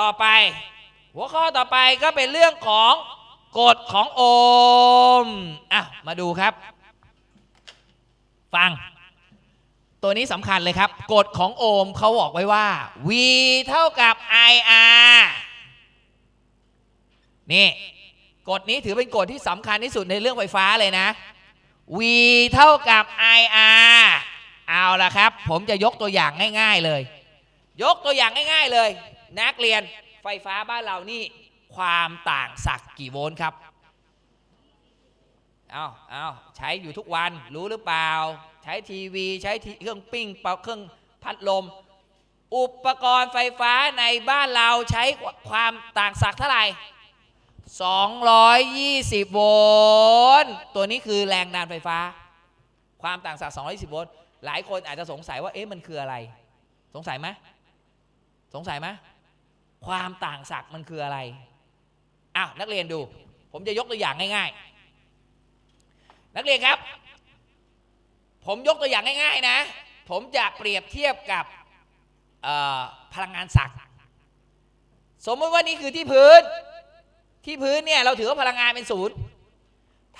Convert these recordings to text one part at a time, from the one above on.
ต่อไป หัวข้อต่อไปก็เป็นเรื่องของกฎของโอห์มอะมาดูครับ ฟัง ตัวนี้สำคัญเลยครับ กฎของโอห์มเขาบอกไว้ว่า V เท่ากับ IR นี่กฎนี้ถือเป็นกฎที่สำคัญที่สุดในเรื่องไฟฟ้าเลยนะ V เท่ากับ IR เอาละครับ ผมจะยกตัวอย่างง่าย ๆเลย ยกตัวอย่างง่าย ๆเลย นักเรียนไฟฟ้าบ้านเรานี่ความต่างศักย์กี่โวลต์ครับเอาเอาใช้อยู่ทุกวันรู้หรือเปล่า ใช้ทีวี ใช้เครื่องปิ้งเป่าเครื่องพัดลม อุปกรณ์ไฟฟ้าในบ้านเราใช้ความต่างศักย์เท่าไหร่ 220 โวลต์ตัวนี้คือแรงดันไฟฟ้า ความต่างศักย์220 โวลต์หลายคนอาจจะสงสัยว่าเอ๊ะมันคืออะไร สงสัยไหมสงสัยไหม ความต่างศักย์มันคืออะไรอ้าวนักเรียนดู ผมจะยกตัวอย่างง่ายๆ นักเรียนครับ ผมยกตัวอย่างง่าย ๆ นะ ผมจะเปรียบเทียบกับพลังงานศักย์สมมติว่านี่คือที่พื้น ที่พื้นเนี่ยเราถือว่าพลังงานเป็นศูนย์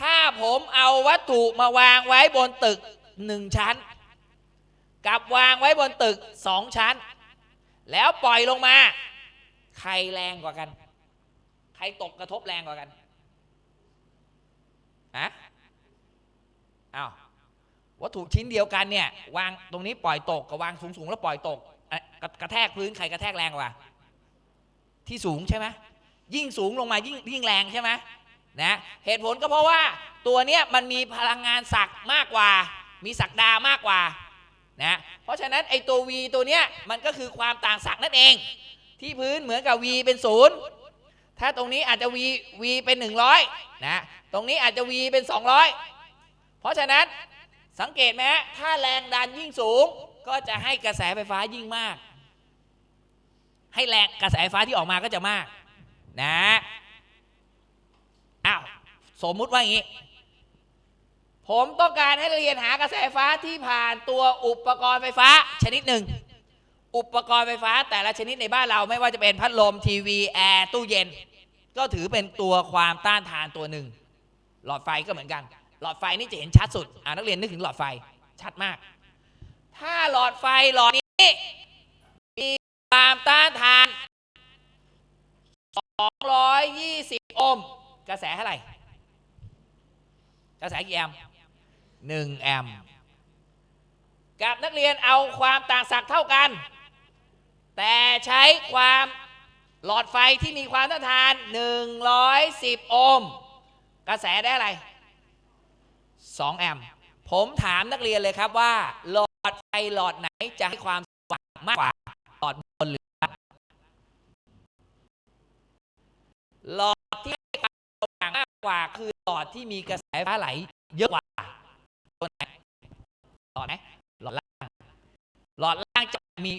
ถ้าผมเอาวัตถุมาวางไว้บนตึกหนึ่งชั้น กับวางไว้บนตึกสองชั้น แล้วปล่อยลงมา ใครแรงกว่ากัน ใครตกกระทบแรงกว่ากันอะอ้าววัตถุชิ้นเดียวกันเนี่ยวางตรงนี้ปล่อยตกกับวางสูงๆแล้วปล่อยตกกระกระแทกพื้นใครกระแทกแรงกว่า ที่สูงใช่ไหมยิ่งสูงลงมายิ่งยิ่งแรงใช่ไหมนะเหตุผลก็เพราะว่าตัวเนี้ยมันมีพลังงานศักดิ์มากกว่า มีศักดามากกว่านะเพราะฉะนั้นไอตัว V ตัวเนี้ยมันก็คือความต่างศักดิ์นั่นเอง ที่พื้นเหมือนกับ V เป็นศูนย์ถ้าตรงนี้อาจจะ V V เป็น 100นะตรงนี้อาจจะ V เป็น 200 เพราะฉะนั้นสังเกตไหมถ้าแรงดันยิ่งสูง ก็จะให้กระแสไฟฟ้ายิ่งมาก ให้แรงกระแสไฟฟ้าที่ออกมาก็จะมากนะอ้าวสมมุติว่าอย่างนี้ ผมต้องการให้เรียนหากระแสไฟฟ้าที่ผ่านตัวอุปกรณ์ไฟฟ้าชนิดหนึ่ง อุปกรณ์ไฟฟ้าแต่ละชนิดในบ้านเราไม่ว่าจะเป็นพัดลมทีวีแอร์ตู้เย็น ก็ถือเป็นตัวความต้านทานตัวหนึ่ง หลอดไฟก็เหมือนกัน หลอดไฟนี่จะเห็นชัดสุดอ่านักเรียนนึกถึงหลอดไฟชัดมาก ถ้าหลอดไฟหลอดนี้มีความต้านทาน 220 โอห์มกระแสเท่าไหร่กระแสกี่แอมป์1แอมป์กับนักเรียนเอาความต่างศักย์เท่ากัน แต่ใช้ความหลอดไฟที่มีความต้านทาน 110 โอห์ม กระแสได้อะไร 2 แอมป์ ผมถามนักเรียนเลยครับว่า หลอดไฟหลอดไหนจะให้ความสว่างมากกว่า หลอดบนหรือหลอดที่ให้ความสว่างมากกว่า คือหลอดที่มีกระแสฟ้าไหล เยอะกว่าตัวไหน หลอดไหน หลอดล่าง หลอดล่างจะมี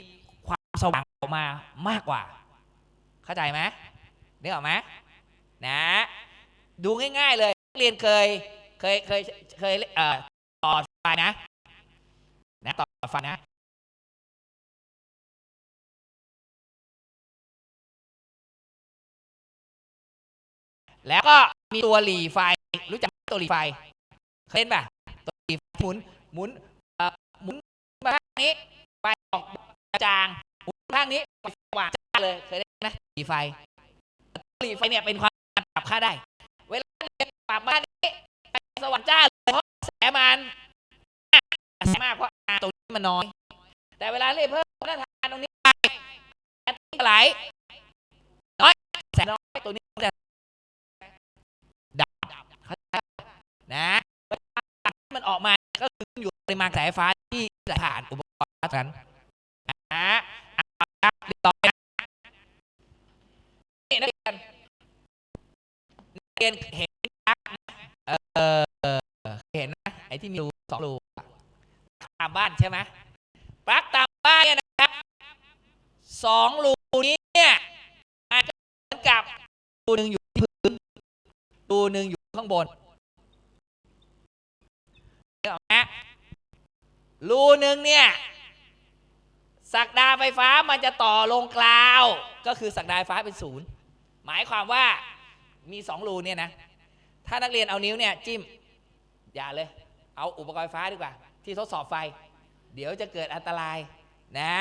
สว่างออกมามากกว่า เข้าใจไหมนึกออกไหมนะ ดูง่ายๆเลยเรียนเคยเคยเคยเคยเอ่อต่อไฟนะนะต่อไฟนะแล้วก็มีตัวหลีไฟ รู้จักตัวหลีไฟ เคยเห็นป่ะ ตัวหลีหมุน หมุนเอ่อหมุนมาข้างนี้ไฟออกจาง ข้างนี้สว่างจ้าเลยเคยได้นะหลีไฟหลีไฟเนี่ยเป็นความปรับค่าได้ เวลาเรียนปรับบ้านนี้ไฟสว่างจ้าเลยเพราะแสมันแสมากเพราะตรงนี้มันน้อย แต่เวลาเรียเพิ่มมาตรฐานตรงนี้ไปแสไหลน้อยแสน้อยตัวนี้จะดับนะมันออกมาก็คือขึ้นอยู่กับปริมาณกระแสไฟฟ้าที่ผ่านอุปกรณ์นั้นนะเอาละเรียบร้อยนะนี่นักเรียนนัก เรียนเห็นปลั๊กเออเห็นนะไอ้ที่มีรูสองรูตามบ้านใช่ไหมปลั๊กตามบ้านเนี่ยนะครับสองรูนี้เนี่ยมันก็เหมือนกับรูหนึ่งอยู่ที่พื้นรูหนึ่งอยู่ข้างบนเห็นไหมรูหนึ่งเนี่ยสักดาไฟฟ้ามันจะต่อลงกราว ก็คือสักดาไฟฟ้าเป็นศูนย์หมายความว่า มีสองรูเนี่ยนะ ถ้านักเรียนเอานิ้วเนี่ยจิ้ม อย่าเลย เอาอุปกรณ์ไฟฟ้าดีกว่า ที่ทดสอบไฟ เดี๋ยวจะเกิดอันตรายนะ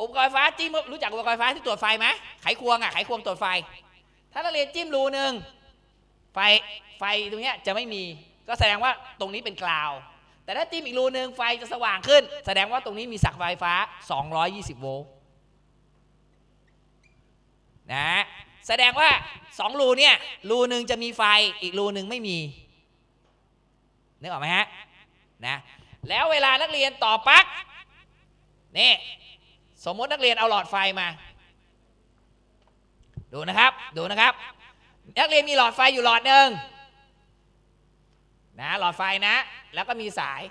อุปกรณ์ไฟฟ้าจิ้มรู้จักอุปกรณ์ไฟฟ้าที่ตรวจไฟไหมไขควงอะไขควงตรวจไฟ ถ้านักเรียนจิ้มรูหนึ่งไฟไฟตรงเนี้ยจะไม่มีก็แสดงว่าตรงนี้เป็นกราว แต่ถ้าจิ้มอีกรูหนึ่งไฟจะสว่างขึ้น แสดงว่าตรงนี้มีสักไฟฟ้า 220 โวลต์นะ แสดงว่าสองรูเนี่ยรูหนึ่งจะมีไฟอีกรูหนึ่งไม่มีนึกออกไหมฮะนะแล้วเวลานักเรียนต่อปลั๊กนี่สมมตินักเรียนเอาหลอดไฟมา ดูนะครับดูนะครับ นักเรียนมีหลอดไฟอยู่หลอดหนึ่งนะหลอดไฟนะ แล้วก็มีสาย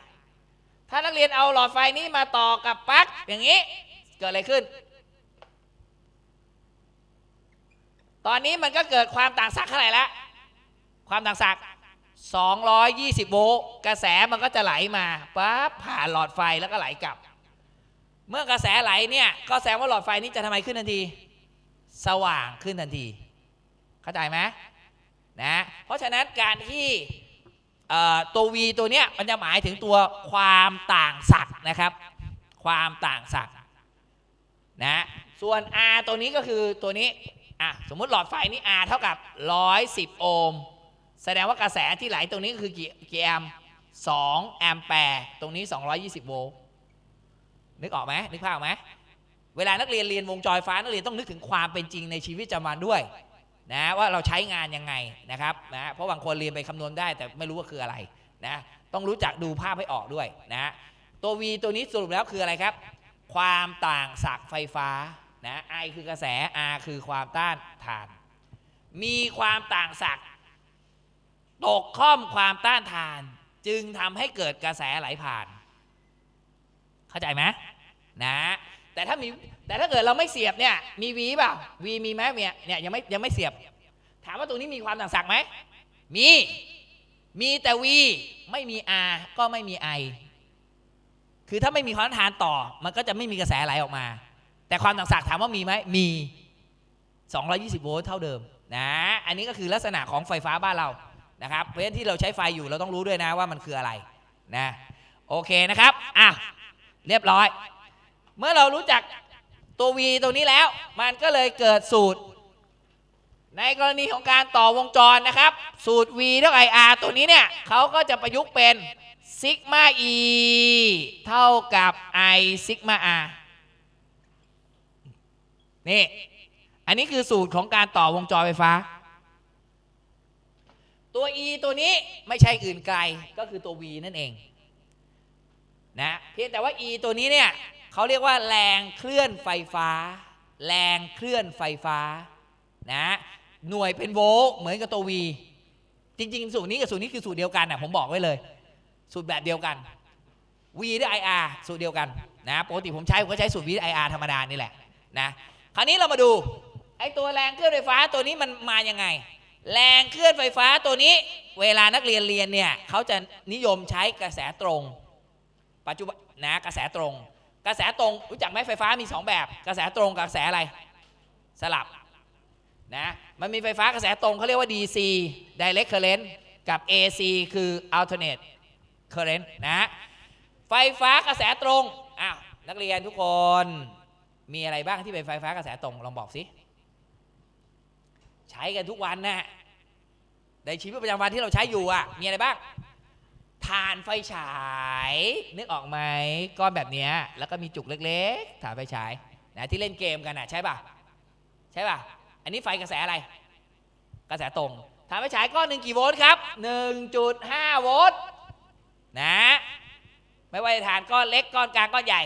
ถ้านักเรียนเอาหลอดไฟนี้มาต่อกับปลั๊กอย่างนี้เกิดอะไรขึ้น ตอนนี้มันก็เกิดความต่างศักย์เท่าไหร่ละความต่างศักย์220 โวลต์กระแสมันก็จะไหลมาปั๊บผ่านหลอดไฟแล้วก็ไหลกลับ เมื่อกระแสไหลเนี่ยก็แสดงว่าหลอดไฟนี้จะทำไมขึ้นทันที สว่างขึ้นทันที เข้าใจไหมนะเพราะฉะนั้นการที่ตัว V ตัวเนี้ยมันจะหมายถึงตัวความต่างศักย์นะครับ ความต่างศักย์นะส่วน R ตัวนี้ก็คือตัวนี้ อะสมมุติหลอดไฟนี่ R เท่ากับ 110 โอห์มแสดงว่ากระแสที่ไหลตรงนี้คือกี่กี่แอมป์2แอมแปร์ตรงนี้ 220 โวลต์นึกออกไหมนึกภาพออกไหมเวลานักเรียนเรียนวงจรไฟฟ้านักเรียนต้องนึกถึงความเป็นจริงในชีวิตประจำวันด้วยนะว่าเราใช้งานยังไงนะครับนะเพราะบางคนเรียนไปคำนวณได้แต่ไม่รู้ว่าคืออะไรนะต้องรู้จักดูภาพให้ออกด้วยนะตัว V ตัวนี้สรุปแล้วคืออะไรครับ ความต่างศักย์ไฟฟ้า นะ I คือกระแส R คือความต้านทาน มีความต่างศักย์ตกข้อมความต้านทาน จึงทำให้เกิดกระแสไหลผ่าน เข้าใจไหมนะแต่ถ้ามีแต่ถ้าเกิดเราไม่เสียบเนี่ยมีวีเปล่าวีมีไหมเนี่ยเนี่ยยังไม่ยังไม่เสียบ ถามว่าตรงนี้มีความต่างศักย์ไหมมีมีแต่วีไม่มี R ก็ไม่มี I คือถ้าไม่มีความต้านทานต่อ มันก็จะไม่มีกระแสไหลออกมา แต่ความต่างศักย์ถามว่ามีไหมมี 220 โวลต์เท่าเดิมนะอันนี้ก็คือลักษณะของไฟฟ้าบ้านเรานะครับเพราะฉะนั้นที่เราใช้ไฟอยู่เราต้องรู้ด้วยนะว่ามันคืออะไรนะโอเคนะครับอะเรียบร้อย เมื่อเรารู้จักตัว V ตรงนี้แล้ว มันก็เลยเกิดสูตร ในกรณีของการต่อวงจรนะครับ สูตร V เท่ากับ IR ตัวนี้เนี่ยเขาก็จะประยุกต์เป็นซิกมา E เท่ากับ I ซิกมา R นี่ อันนี้คือสูตรของการต่อวงจรไฟฟ้า ตัว E ตัวนี้ไม่ใช่อื่นไกลก็คือตัว V นั่นเองนะเพียงแต่ว่า E ตัวนี้เนี่ยเขาเรียกว่าแรงเคลื่อนไฟฟ้า แรงเคลื่อนไฟฟ้านะหน่วยเป็นโวลต์เหมือนกับตัว V จริง ๆ สูตรนี้กับสูตรนี้คือสูตรเดียวกันนะผมบอกไว้เลย สูตรแบบเดียวกัน V ด้วย IR สูตรเดียวกันนะปกติผมใช้ผมก็ใช้สูตร V ด้วย IR ธรรมดานี่แหละนะ ราวนี้เรามาดูไอ้ตัวแรงเคลื่อนไฟฟ้าตัวนี้มันมายังไง แรงเคลื่อนไฟฟ้าตัวนี้ เวลานักเรียนเรียนเนี่ยเขาจะนิยมใช้กระแสตรง ปัจจุบันนะกระแสตรง กระแสตรงรู้จักไหมไฟฟ้ามี 2 แบบ กระแสตรงกับกระแสอะไร สลับนะมันมีไฟฟ้ากระแสตรงเขาเรียกว่า DC direct current กับ AC คือ alternate current นะไฟฟ้ากระแสตรงอ้าวนักเรียนทุกคน มีอะไรบ้างที่เป็นไฟฟ้ากระแสตรงลองบอกสิ ใช้กันทุกวันนะในชีวิตประจำวันที่เราใช้อยู่อะ มีอะไรบ้างฐานไฟฉายนึกออกไหมก้อนแบบเนี้ยแล้วก็มีจุกเล็กๆฐานไฟฉายนะที่เล่นเกมกันอะใช่ป่ะใช่ป่ะ อันนี้ไฟกระแสอะไร กระแสตรงฐานไฟฉายก้อนหนึ่งกี่โวลต์ครับ 1.5 โวลต์นะ ไม่ว่าจะฐานก้อนเล็กก้อนกลางก้อนใหญ่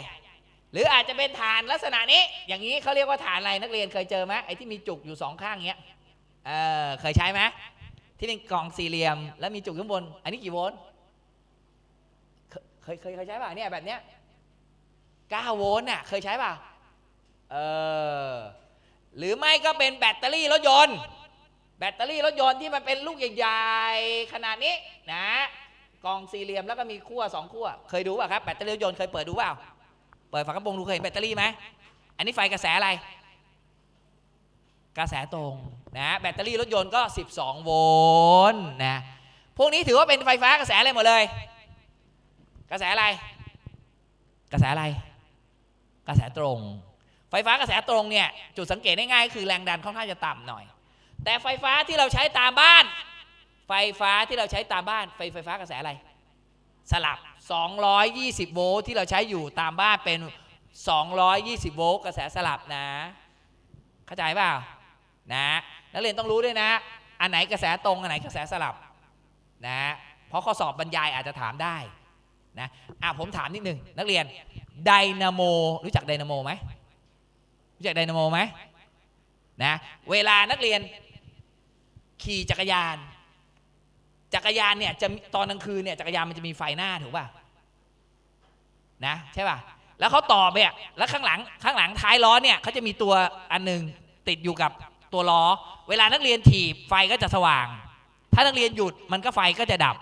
หรืออาจจะเป็นฐานลักษณะนี้ อย่างนี้เขาเรียกว่าฐานอะไรนักเรียนเคยเจอไหมไอ้ที่มีจุกอยู่สองข้างเงี้ยเออเคยใช้ไหมที่เป็นกล่องสี่เหลี่ยม แล้วมีจุกข้างบน อันนี้กี่โวลต์เคยเคยเคยใช้ป่ะเนี่ยแบบเนี้ย9โวลต์น่ะเคยใช้ป่ะเออหรือไม่ก็เป็นแบตเตอรี่รถยนต์ แบตเตอรี่รถยนต์ที่มันเป็นลูกใหญ่ๆขนาดนี้นะกล่องสี่เหลี่ยมแล้วก็มีขั้วสองขั้วเคยดูป่ะครับแบตเตอรี่รถยนต์เคยเปิดดูเปล่า เปิดฝากระโปรงดูเคยเห็นแบตเตอรี่ไหมอันนี้ไฟกระแสอะไร กระแสตรงนะแบตเตอรี่รถยนต์ก็ 12 โวลต์นะพวกนี้ถือว่าเป็นไฟฟ้ากระแสอะไรหมดเลย กระแสอะไร กระแสอะไร กระแสตรง ไฟฟ้ากระแสตรงเนี่ยจุดสังเกตได้ง่ายคือแรงดันค่อนข้างจะต่ำหน่อย แต่ไฟฟ้าที่เราใช้ตามบ้าน ไฟฟ้าที่เราใช้ตามบ้าน ไฟไฟฟ้ากระแสอะไร สลับ 220 โวลต์ที่เราใช้อยู่ตามบ้านเป็น 220 โวลต์กระแสสลับนะ เข้าใจเปล่านะนักเรียนต้องรู้ด้วยนะ อันไหนกระแสตรงอันไหนกระแสสลับนะเพราะข้อสอบบรรยายอาจจะถามได้นะอะผมถามนิดนึงนักเรียนไดนาโมรู้จักไดนาโมไหมรู้จักไดนาโมไหมนะเวลานักเรียนขี่จักรยาน จักรยานเนี่ยจะตอนกลางคืนเนี่ยจักรยานมันจะมีไฟหน้าถูกป่ะนะใช่ป่ะแล้วเขาต่อไปอะแล้วข้างหลังข้างหลังท้ายล้อเนี่ยเขาจะมีตัวอันหนึ่งติดอยู่กับตัวล้อ เวลานักเรียนถีบไฟก็จะสว่าง ถ้านักเรียนหยุดมันก็ไฟก็จะดับ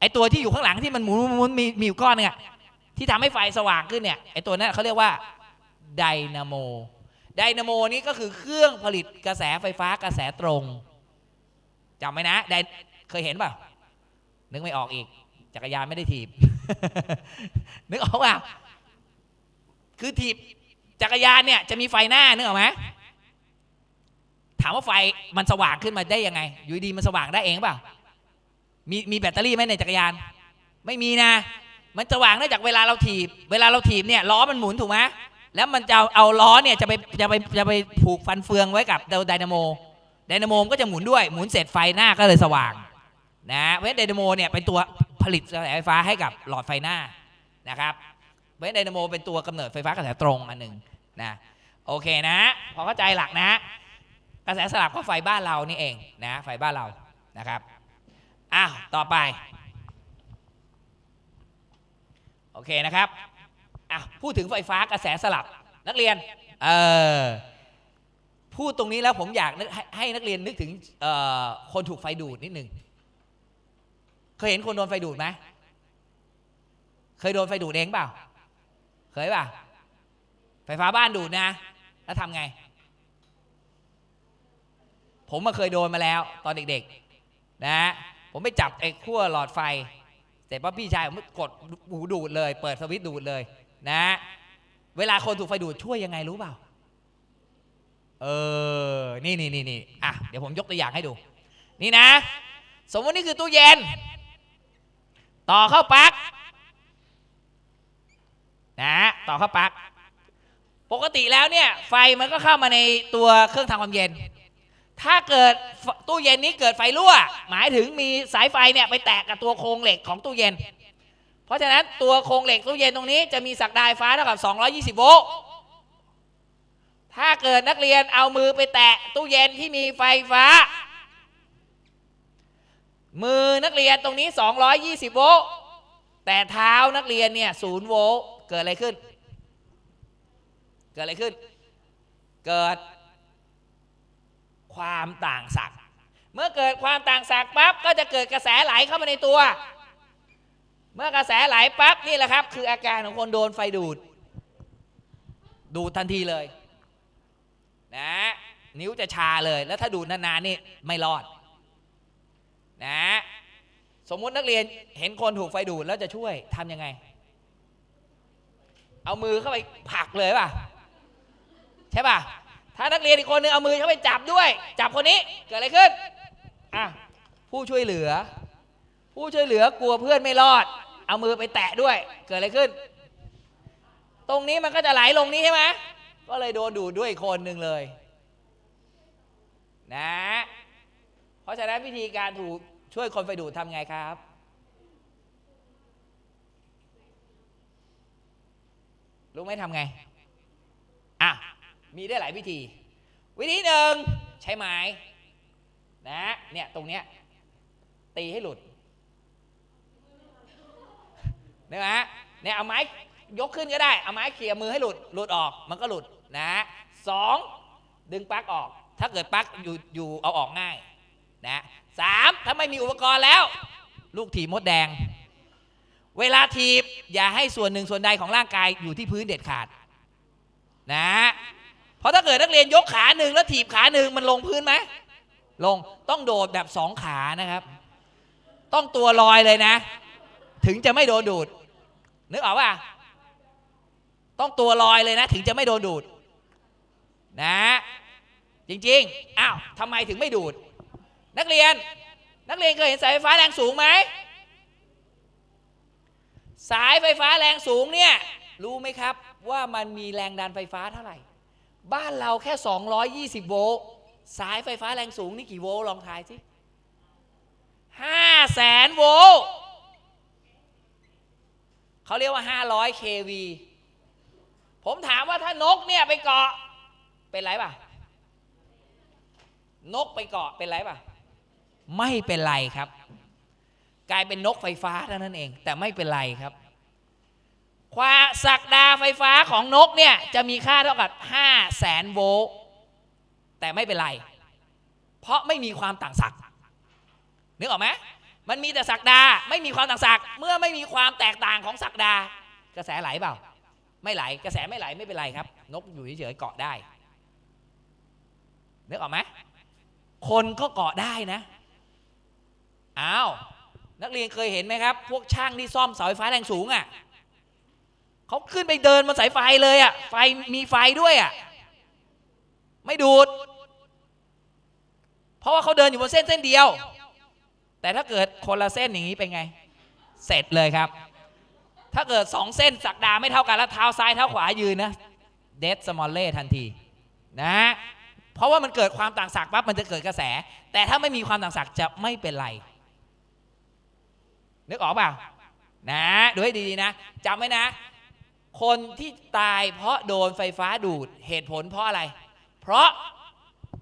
ไอตัวที่อยู่ข้างหลังที่มันหมุนหมุนมีมีอยู่ก้อนนึงอะที่ทำให้ไฟสว่างขึ้นเนี่ยไอตัวนั้นเขาเรียกว่าไดนาโมไดนาโมนี่ก็คือเครื่องผลิตกระแสไฟฟ้ากระแสตรงจำไว้นะได เคยเห็นเปล่านึกไม่ออกอีก จักรยานไม่ได้ถีบ นึกออกเปล่าคือถีบจักรยานเนี่ยจะมีไฟหน้านึกออกไหมถามว่าไฟมันสว่างขึ้นมาได้ยังไง อยู่ดีมันสว่างได้เองเปล่ามีมีแบตเตอรี่ไหมในจักรยาน ไม่มีนะ มันสว่างได้จากเวลาเราถีบ เวลาเราถีบเนี่ยล้อมันหมุนถูกไหมแล้วมันจะเอาล้อเนี่ยจะไปจะไปจะไปผูกฟันเฟืองไว้กับไดนาโมไดนาโมก็จะหมุนด้วยหมุนเสร็จไฟหน้าก็เลยสว่าง นะเพราะฉะนั้นไดนาโมเนี่ยเป็นตัวผลิตกระแสไฟฟ้าให้กับหลอดไฟหน้านะครับเพราะฉะนั้นไดนาโมเป็นตัวกำเนิดไฟฟ้ากระแสตรงอันหนึ่งนะโอเคนะพอเข้าใจหลักนะ กระแสสลับก็ไฟบ้านเรานี่เองนะไฟบ้านเรานะครับอ้าวต่อไปโอเคนะครับอะพูดถึงไฟฟ้ากระแสสลับนักเรียนเออพูดตรงนี้แล้วผมอยากให้ใหนักเรียนนึกถึงคนถูกไฟดูดนิดหนึ่ง เคยเห็นคนโดนไฟดูดไหมเคยโดนไฟดูดเองเปล่า เคยเปล่าไฟฟ้าบ้านดูดนะ แล้วทำไง ผมมาเคยโดนมาแล้ว ตอนเด็กๆ นะ ผมไปจับไอ้ขั้วหลอดไฟ เสร็จปั๊บพี่ชายผมกดหูดูดเลย เปิดสวิตช์ดูดเลย นะ เวลาคนถูกไฟดูดช่วยยังไงรู้เปล่า เออ นี่นี่นี่นี่อะ เดี๋ยวผมยกตัวอย่างให้ดู นี่นะ สมมตินี่คือตู้เย็น ต่อเข้าปลั๊กนะต่อเข้าปลั๊กปกติแล้วเนี่ย ไฟมันก็เข้ามาในตัวเครื่องทำความเย็น ถ้าเกิดตู้เย็นนี้เกิดไฟรั่ว หมายถึงมีสายไฟเนี่ยไปแตกกับตัวโครงเหล็กของตู้เย็น เพราะฉะนั้นตัวโครงเหล็กตู้เย็นตรงนี้จะมีสักดาไฟฟ้าเท่ากับ 220 โวลต์ถ้าเกิดนักเรียนเอามือไปแตะตู้เย็นที่มีไฟฟ้า มือนักเรียนตรงนี้ 220 โวลต์แต่เท้านักเรียนเนี่ย0โวลต์เกิดอะไรขึ้น เกิดอะไรขึ้น เกิดความต่างศักย์เมื่อเกิดความต่างศักย์ปั๊บก็จะเกิดกระแสไหลเข้ามาในตัว เมื่อกระแสไหลปั๊บนี่แหละครับ คืออาการของคนโดนไฟดูด ดูดทันทีเลย นะ นิ้วจะชาเลยแล้วถ้าดูดนานๆนี่ไม่รอด นะสมมุตินักเรียนเห็นคนถูกไฟดูดแล้วจะช่วยทำยังไง เอามือเข้าไปผลักเลยป่ะใช่ป่ะถ้านักเรียนอีกคนนึงเอามือเข้าไปจับด้วย จับคนนี้เกิดอะไรขึ้นอะผู้ช่วยเหลือ ผู้ช่วยเหลือกลัวเพื่อนไม่รอด เอามือไปแตะด้วย เกิดอะไรขึ้น ตรงนี้มันก็จะไหลลงนี้ใช่ไหมก็เลยโดนดูดด้วยอีกคนหนึ่งเลย นะ เพราะฉะนั้นวิธีการถูก ช่วยคนไฟดูดทำไงครับ รู้ไหมทำไง อะ มีได้หลายวิธี วิธีหนึ่งใช้ไม้นะเนี่ยตรงเนี้ยตีให้หลุดเนี่ยนะเนี่ยเอาไม้ยกขึ้นก็ได้ เอาไม้เขี่ยมือให้หลุด หลุดออกมันก็หลุดนะสองดึงปลั๊กออก ถ้าเกิดปลั๊กอยู่อยู่เอาออกง่าย นะสามถ้าไม่มีอุปกรณ์แล้ว ลูกถีบมดแดง เวลาถีบอย่าให้ส่วนหนึ่งส่วนใดของร่างกายอยู่ที่พื้นเด็ดขาดนะเพราะถ้าเกิดนักเรียนยกขาหนึ่งแล้วถีบขาหนึ่งมันลงพื้นไหมลงต้องโดดแบบสองขานะครับ ต้องตัวลอยเลยนะ ถึงจะไม่โดนดูด นึกออกป่ะต้องตัวลอยเลยนะ ถึงจะไม่โดนดูด นะ จริงๆอ้าวทำไมถึงไม่ดูด นักเรียน นักเรียนเคยเห็นสายไฟฟ้าแรงสูงไหม สายไฟฟ้าแรงสูงเนี่ย รู้ไหมครับว่ามันมีแรงดันไฟฟ้าเท่าไหร่ บ้านเราแค่ 220 โวลต์ สายไฟฟ้าแรงสูงนี่กี่โวลต์ลองทายสิ5แสนโวลต์เขาเรียกว่า 500 kV ผมถามว่าถ้านกเนี่ยไปเกาะเป็นไรป่ะ นกไปเกาะเป็นไรป่ะ ไม่เป็นไรครับ กลายเป็นนกไฟฟ้าเท่านั้นเอง แต่ไม่เป็นไรครับความศักดาไฟฟ้าของนกเนี่ยจะมีค่าเท่ากับ5แสนโวลต์แต่ไม่เป็นไร เพราะไม่มีความต่างศักย์นึกออกไหมมันมีแต่ศักดาไม่มีความต่างศักย์เมื่อไม่มีความแตกต่างของศักดากระแสไหลเปล่า ไม่ไหลกระแสไม่ไหลไม่เป็นไรครับ นกอยู่เฉยๆเกาะได้นึกออกไหมคนก็เกาะได้นะ อ้าวนักเรียนเคยเห็นไหมครับ พวกช่างที่ซ่อมเสาไฟฟ้าแรงสูงอะ่ะเขาขึ้นไปเดินบนสายไฟเลยอะ่ะไฟมีไฟด้วยอะ่ะไม่ดูด เพราะว่าเขาเดินอยู่บนเส้นเส้นเดียว แต่ถ้าเกิดคนละเส้นอย่างนี้เป็นไง เสร็จเลยครับ ถ้าเกิดสองเส้นสักดาไม่เท่ากันแล้วเท้าซ้ายเท้าขวายืนนะเดดสมอลเล่ทันทีนะเพราะว่ามันเกิดความต่างศักย์ปั๊บมันจะเกิดกระแส แต่ถ้าไม่มีความต่างศักย์จะไม่เป็นไร นึกออกเปล่านะดูให้ดีๆนะจำไว้นะ คนที่ตายเพราะโดนไฟฟ้าดูดเหตุผลเพราะอะไร เพราะ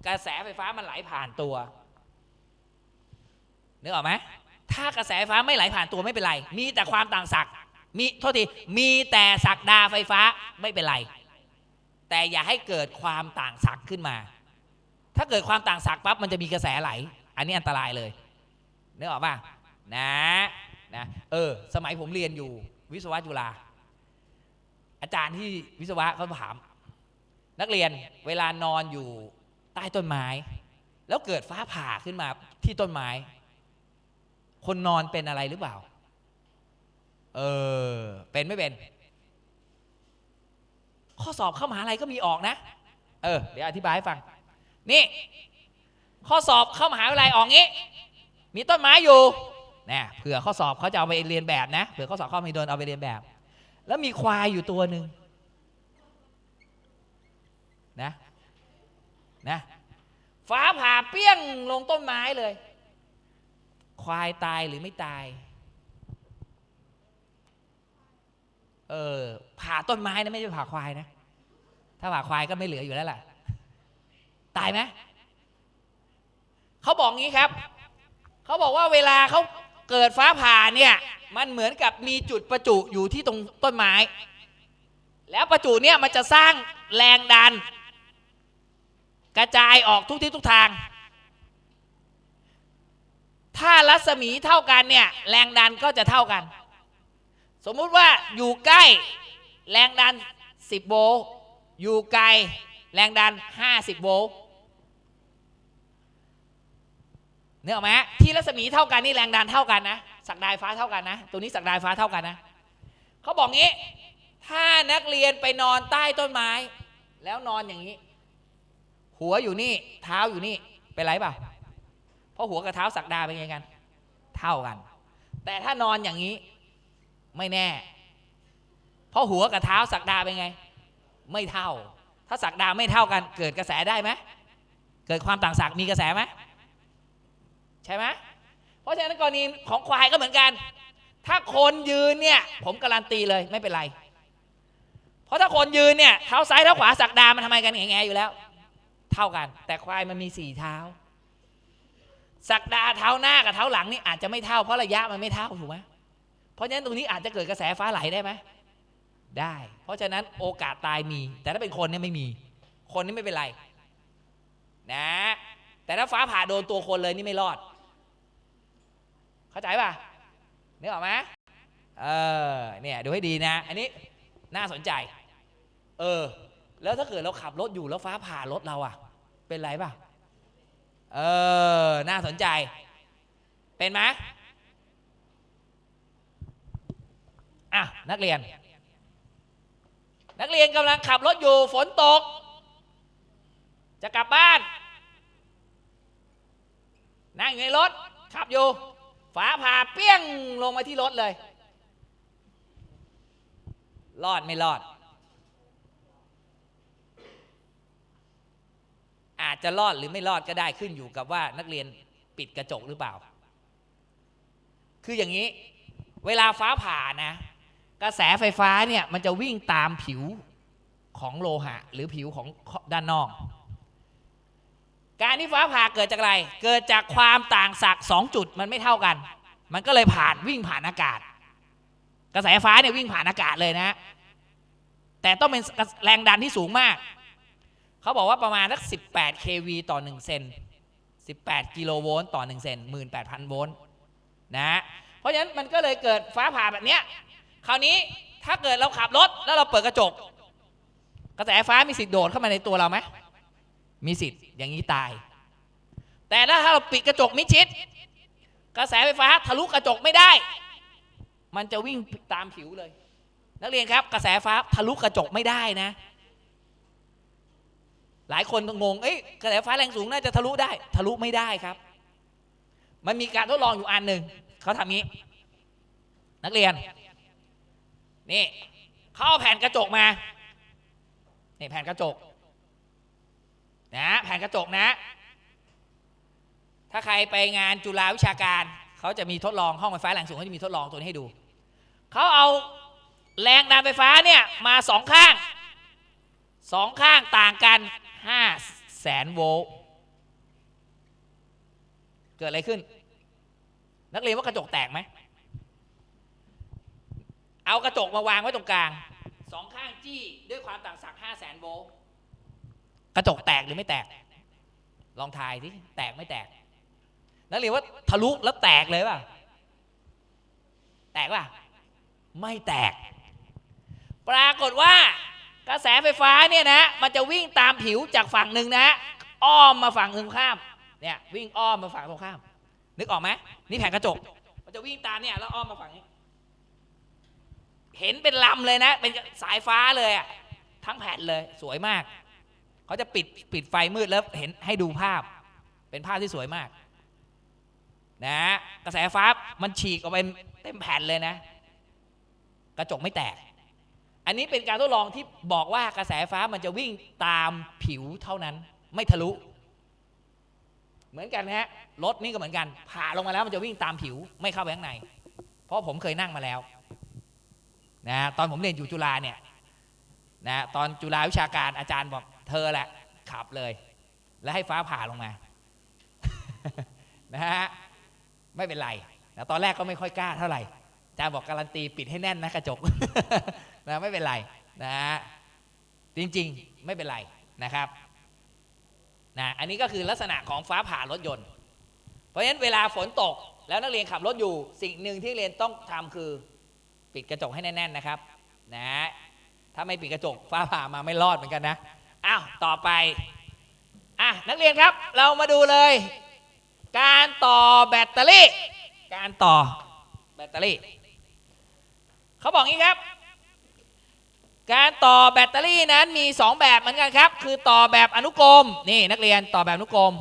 กระแสไฟฟ้ามันไหลผ่านตัวนึกออกไหมถ้ากระแสไฟฟ้าไม่ไหลผ่านตัวไม่เป็นไร มีแต่ความต่างศักย์มีโทษทีมีแต่ศักดาไฟฟ้าไม่เป็นไร แต่อย่าให้เกิดความต่างศักย์ขึ้นมา ถ้าเกิดความต่างศักย์ปั๊บมันจะมีกระแสไหล อันนี้อันตรายเลยนึกออกป่ะนะ นะเออสมัยผมเรียนอยู่วิศวะจุฬาอาจารย์ที่วิศวะเขาถาม นักเรียนเวลานอนอยู่ใต้ต้นไม้ แล้วเกิดฟ้าผ่าขึ้นมาที่ต้นไม้ คนนอนเป็นอะไรหรือเปล่า เออ เป็นไม่เป็น ข้อสอบเข้ามหาอะไรก็มีออกนะ เออ เดี๋ยวอธิบายให้ฟัง นี่ ข้อสอบเข้ามหาวิทยาลัยออกงี้ มีต้นไม้อยู่ นะเผื่อข้อสอบเขาจะเอาไปเรียนแบบนะเผื่อข้อสอบเขามีโดนเอาไปเรียนแบบ แล้วมีควายอยู่ตัวหนึ่งนะนะฟ้าผ่าเปี้ยงลงต้นไม้เลย ควายตายหรือไม่ตายเออผ่าต้นไม้นะไม่ใช่ผ่าควายนะ ถ้าผ่าควายก็ไม่เหลืออยู่แล้วล่ะ ตายไหมเขาบอกงี้ครับ เขาบอกว่าเวลาเขา เกิดฟ้าผ่าเนี่ยมันเหมือนกับมีจุดประจุอยู่ที่ตรงต้นไม้ แล้วประจุเนี่ยมันจะสร้างแรงดัน กระจายออกทุกทิศทุกทาง ถ้ารัศมีเท่ากันเนี่ยแรงดันก็จะเท่ากัน สมมุติว่าอยู่ใกล้แรงดัน 10 โวลต์อยู่ไกลแรงดัน 50 โวลต์ เนื้อไหมที่รัศมีเท่ากันนี่แรงดันเท่ากันนะสักดายฟ้าเท่ากันนะ ตัวนี้สักดายฟ้าเท่ากันนะเขาบอกงี้ ถ้านักเรียนไปนอนใต้ต้นไม้ แล้วนอนอย่างนี้ หัวอยู่นี่เท้าอยู่นี่เป็นไรเปล่าเพราะหัวกับเท้าสักดาเป็นไงกัน เท่ากัน แต่ถ้านอนอย่างนี้ไม่แน่ เพราะหัวกับเท้าสักดาเป็นไง ไม่เท่า ถ้าสักดาไม่เท่ากัน เกิดกระแสได้ไหมเกิดความต่างศักย์มีกระแสไหม ใช่ไหมเพราะฉะนั้นกรณีของควายก็เหมือนกัน ถ้าคนยืนเนี่ย ผมการันตีเลยไม่เป็นไร เพราะถ้าคนยืนเนี่ยเท้าซ้ายเท้าขวาสักดามันทำไมกันแง่ๆอยู่แล้ว เท่ากัน แต่ควายมันมีสี่เท้า สักดาเท้าหน้ากับเท้าหลังนี่อาจจะไม่เท่าเพราะระยะมันไม่เท่าถูกไหมเพราะฉะนั้นตรงนี้อาจจะเกิดกระแสฟ้าไหลได้ไหมได้ เพราะฉะนั้นโอกาสตายมี แต่ถ้าเป็นคนเนี่ยไม่มี คนนี่ไม่เป็นไร นะ แต่ถ้าฟ้าผ่าโดนตัวคนเลยนี่ไม่รอด เข้าใจป่ะนึกออกไหมเออเนี่ยดูให้ดีนะ อันนี้น่าสนใจ เออ แล้วถ้าเกิดเราขับรถอยู่แล้วฟ้าผ่ารถเราอะเป็นไรป่ะเออน่าสนใจ เป็นไหมอะนักเรียน นักเรียนกำลังขับรถอยู่ฝนตก จะกลับบ้าน นั่งอยู่ในรถ ขับอยู่ ฟ้าผ่าเปี้ยงลงมาที่รถเลย รอดไม่รอด อาจจะรอดหรือไม่รอดก็ได้ขึ้นอยู่กับว่านักเรียนปิดกระจกหรือเปล่า คืออย่างนี้ เวลาฟ้าผ่านะ กระแสไฟฟ้าเนี่ยมันจะวิ่งตามผิวของโลหะ หรือผิวของด้านนอก การที่ฟ้าผ่าเกิดจากอะไร เกิดจากความต่างศักย์สองจุดมันไม่เท่ากัน มันก็เลยผ่านวิ่งผ่านอากาศ กระแสไฟฟ้าเนี่ยวิ่งผ่านอากาศเลยนะ แต่ต้องเป็นแรงดันที่สูงมาก เขาบอกว่าประมาณสัก 18 kV ต่อ 1 เซน 18 กิโลโวลต์ต่อ 1 เซน 18,000 โวลต์นะ เพราะฉะนั้นมันก็เลยเกิดฟ้าผ่าแบบเนี้ย คราวนี้ถ้าเกิดเราขับรถแล้วเราเปิดกระจก กระแสไฟฟ้ามีสิทธิ์โดดเข้ามาในตัวเราไหม มีสิทธิ์อย่างนี้ตาย แต่ถ้าเราปิดกระจกมิชิด กระแสไฟฟ้าทะลุกระจกไม่ได้ มันจะวิ่งตามผิวเลย นักเรียนครับ กระแสฟ้าทะลุกระจกไม่ได้นะ หลายคนงงเอ้ยกระแสไฟฟ้าแรงสูงน่าจะทะลุได้ ทะลุไม่ได้ครับ มันมีการทดลองอยู่อันหนึ่งเขาทำงี้ นักเรียนนี่เขาเอาแผ่นกระจกมานี่แผ่นกระจก นะแผ่นกระจกนะ ถ้าใครไปงานจุฬาวิชาการเขาจะมีทดลองห้องไฟฟ้าแรงสูงเขาจะมีทดลองตัวนี้ให้ดูเขาเอาแรงดันไฟฟ้าเนี่ยมาสองข้างสองข้างต่างกันห้าแสนโวลต์เกิดอะไรขึ้น นักเรียนว่ากระจกแตกไหมเอากระจกมาวางไว้ตรงกลางสองข้างจี้ด้วยความต่างศักย์ห้าแสนโวลต์ กระจกแตกหรือไม่แตก ลองทายสิแตกไม่แตก นักเรียนว่าทะลุแล้วแตกเลยป่ะ แตกป่ะ ไม่แตก ปรากฏว่ากระแสไฟฟ้าเนี่ยนะ มันจะวิ่งตามผิวจากฝั่งหนึ่งนะ อ้อมมาฝั่งตรงข้าม เนี่ยวิ่งอ้อมมาฝั่งตรงข้าม นึกออกไหมนี่แผงกระจก มันจะวิ่งตามเนี่ยแล้วอ้อมมาฝั่งนี้ เห็นเป็นลำเลยนะ เป็นสายฟ้าเลยอะทั้งแผ่นเลยสวยมาก เขาจะปิดปิดไฟมืดแล้วเห็นให้ดูภาพ เป็นภาพที่สวยมากนะกระแสฟ้ามันฉีกออกไปเต็มแผ่นเลยนะ กระจกไม่แตก อันนี้เป็นการทดลองที่บอกว่ากระแสฟ้ามันจะวิ่งตามผิวเท่านั้น ไม่ทะลุ เหมือนกันนะฮะรถนี่ก็เหมือนกัน ผ่าลงมาแล้วมันจะวิ่งตามผิวไม่เข้าไปข้างใน เพราะผมเคยนั่งมาแล้วนะตอนผมเรียนอยู่จุฬาเนี่ยนะตอนจุฬาวิชาการอาจารย์บอก เธอแหละ ขับเลย แล้วให้ฟ้าผ่าลงมานะฮะไม่เป็นไรนะตอนแรกก็ไม่ค่อยกล้าเท่าไหร่อาจารย์บอกการันตีปิดให้แน่นนะกระจกนะไม่เป็นไรนะฮะจริงๆไม่เป็นไรนะครับนะอันนี้ก็คือลักษณะของฟ้าผ่ารถยนต์ เพราะฉะนั้นเวลาฝนตกแล้วนักเรียนขับรถอยู่สิ่งหนึ่งที่เรียนต้องทำคือปิดกระจกให้แน่นๆนะครับนะถ้าไม่ปิดกระจกฟ้าผ่ามาไม่รอดเหมือนกันนะ อ้าวต่อไปอะนักเรียนครับเรามาดูเลย การต่อแบตเตอรี่ การต่อแบตเตอรี่เขาบอกงี้ครับ การต่อแบตเตอรี่นั้นมี 2 แบบเหมือนกันครับ คือต่อแบบอนุกรมนี่นักเรียนต่อแบบอนุกรม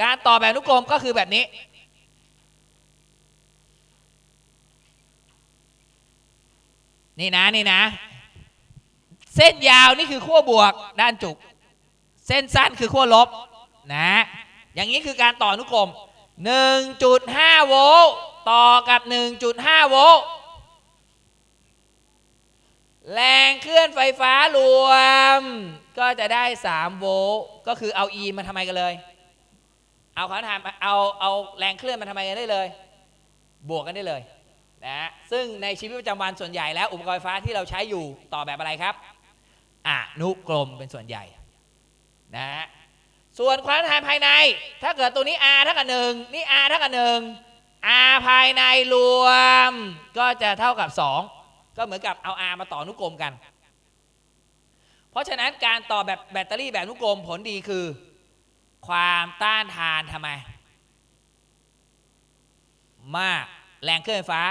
การต่อแบบอนุกรมก็คือแบบนี้นี่นะนี่นะ ส้นยาวนี่คือขั้วบวกด้านจุก เส้นสั้นคือขั้วลบนะ อย่างนี้คือการต่ออนุกรม 1.5 โวลต์ต่อกับ 1.5 โวลต์แรงเคลื่อนไฟฟ้ารวม ก็จะได้ 3 โวลต์ก็คือเอา E มาทำไมกันเลย เอาขานหามเอาเอาแรงเคลื่อนมาทำไมกันได้เลย บวกกันได้เลยนะซึ่งในชีวิตประจำวันส่วนใหญ่แล้วอุปกรณ์ไฟฟ้าที่เราใช้อยู่ต่อแบบอะไรครับ อนุกรมเป็นส่วนใหญ่นะฮะส่วนความต้าทานภายใน ถ้าเกิดตัวนี้ R เท่ากับหนึ่งนี่ R เท่ากับหนึ่ง R ภายในรวม ก็จะเท่ากับ 2 ก็เหมือนกับเอา R มาต่ออนุกรมกัน เพราะฉะนั้นการต่อแบบแบตเตอรี่แบบนุกรมผลดีคือ ความต้านทานทำไม มากแรงเครื่องไฟฟ้า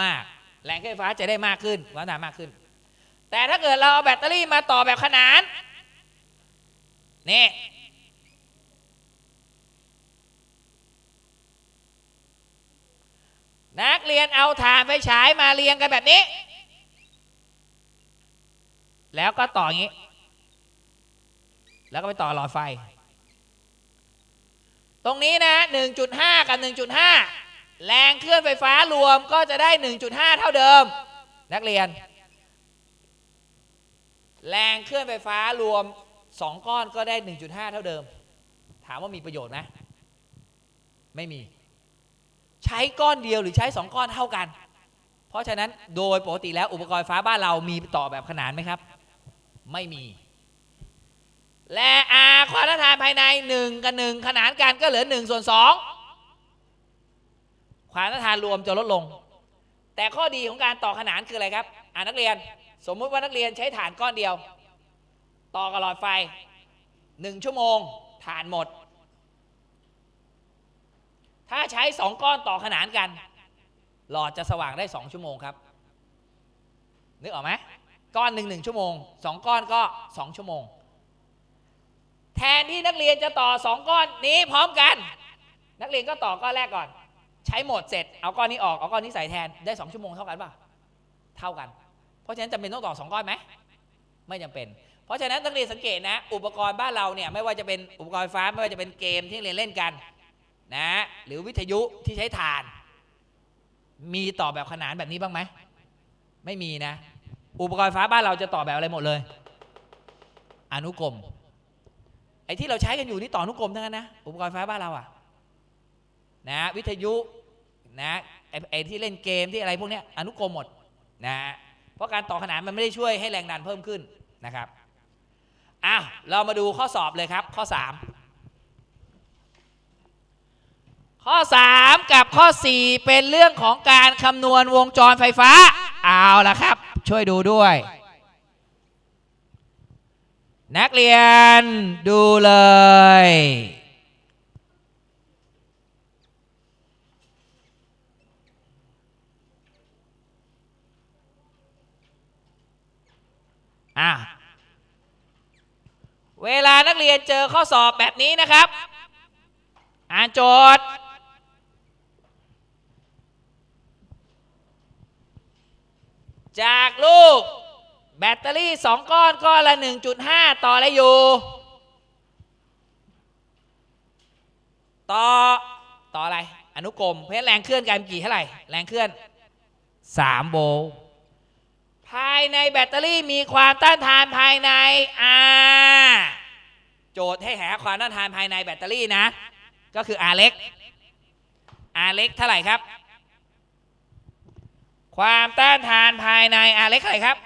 มาก แรงเครื่องไฟฟ้าจะได้มากขึ้นความต้านทานมากขึ้น แต่ถ้าเกิดเราเอาแบตเตอรี่มาต่อแบบขนานนี่นักเรียนเอาถ่านไฟฉายมาเรียงกันแบบนี้ แล้วก็ต่ออย่างนี้ แล้วก็ไปต่อหลอดไฟ ตรงนี้นะ 1.5 กับ 1.5 แรงเคลื่อนไฟฟ้ารวมก็จะได้ 1.5 เท่าเดิม นักเรียน แรงเคลื่อนไฟฟ้ารวม 2 ก้อนก็ได้ 1.5 เท่าเดิม ถามว่ามีประโยชน์ไหมไม่มี ใช้ก้อนเดียวหรือใช้ 2 ก้อนเท่ากัน เพราะฉะนั้นโดยปกติแล้วอุปกรณ์ฟฟ้าบ้านเรามีต่อแบบขนานไหมครับ ไม่มี และอาความต้านทานภายใน 1 กับ 1 ขนานกันก็เหลือ1ส่วน2ความต้านทานรวมจะลดลง แต่ข้อดีของการต่อขนานคืออะไรครับ อ่านักเรียน สมมุติว่านักเรียนใช้ฐานก้อนเดียว ต่อกับหลอดไฟ1ชั่วโมงฐานหมด ถ้าใช้2ก้อนต่อขนานกัน หลอดจะสว่างได้2ชั่วโมงครับ นึกออกไหมก้อนหนึ่งหนึ่งชั่วโมงสองก้อนก็2ชั่วโมง แทนที่นักเรียนจะต่อ2ก้อนนี้พร้อมกัน นักเรียนก็ต่อก้อนแรกก่อน ใช้หมดเสร็จเอาก้อนนี้ออกเอาก้อนนี้ใส่แทนได้2ชั่วโมงเท่ากันป่ะเท่ากัน เพราะฉะนั้นจำเป็นต้องต่อ2ก้อนไหมไม่จำเป็น เพราะฉะนั้นนักเรียนสังเกตนะ อุปกรณ์บ้านเราเนี่ยไม่ว่าจะเป็นอุปกรณ์ไฟฟ้าไม่ว่าจะเป็นเกมที่เรียนเล่นกันนะหรือวิทยุที่ใช้ถ่าน มีต่อแบบขนานแบบนี้บ้างไหมไม่มีนะ อุปกรณ์ฟ้าบ้านเราจะต่อแบบอะไรหมดเลย อนุกรมไอ้ที่เราใช้กันอยู่นี่ต่ออนุกรมทั้งนั้นนะอุปกรณ์ฟ้าบ้านเราอะนะวิทยุนะไอ้ไอ้ที่เล่นเกมที่อะไรพวกเนี้ยอนุกรมหมดนะ เพราะการต่อขนานมันไม่ได้ช่วยให้แรงดันเพิ่มขึ้นนะครับอ้าวเรามาดูข้อสอบเลยครับ ข้อ 3 ข้อ 3 กับข้อ 4 เป็นเรื่องของการคำนวณวงจรไฟฟ้า เอาละครับ ช่วยดูด้วย นักเรียนดูเลย อะเวลานักเรียนเจอข้อสอบแบบนี้นะครับ อ่านโจทย์ จากลูก แบตเตอรี่ 2 ก้อนก้อนละ 1.5 ต่ออะไรอยู่ ต่อ ต่ออะไร อนุกรมเพราะแรงเคลื่อนกันกี่เท่าไหร่ แรงเคลื่อน 3 โวลต์ ภายในแบตเตอรี่มีความต้านทานภายใน R โจทย์ให้หาความต้านทานภายในแบตเตอรี่นะ ก็คือ R เล็ก R เล็กเท่าไหร่ครับ ความต้านทานภายใน R เล็กเท่าไหร่ครับ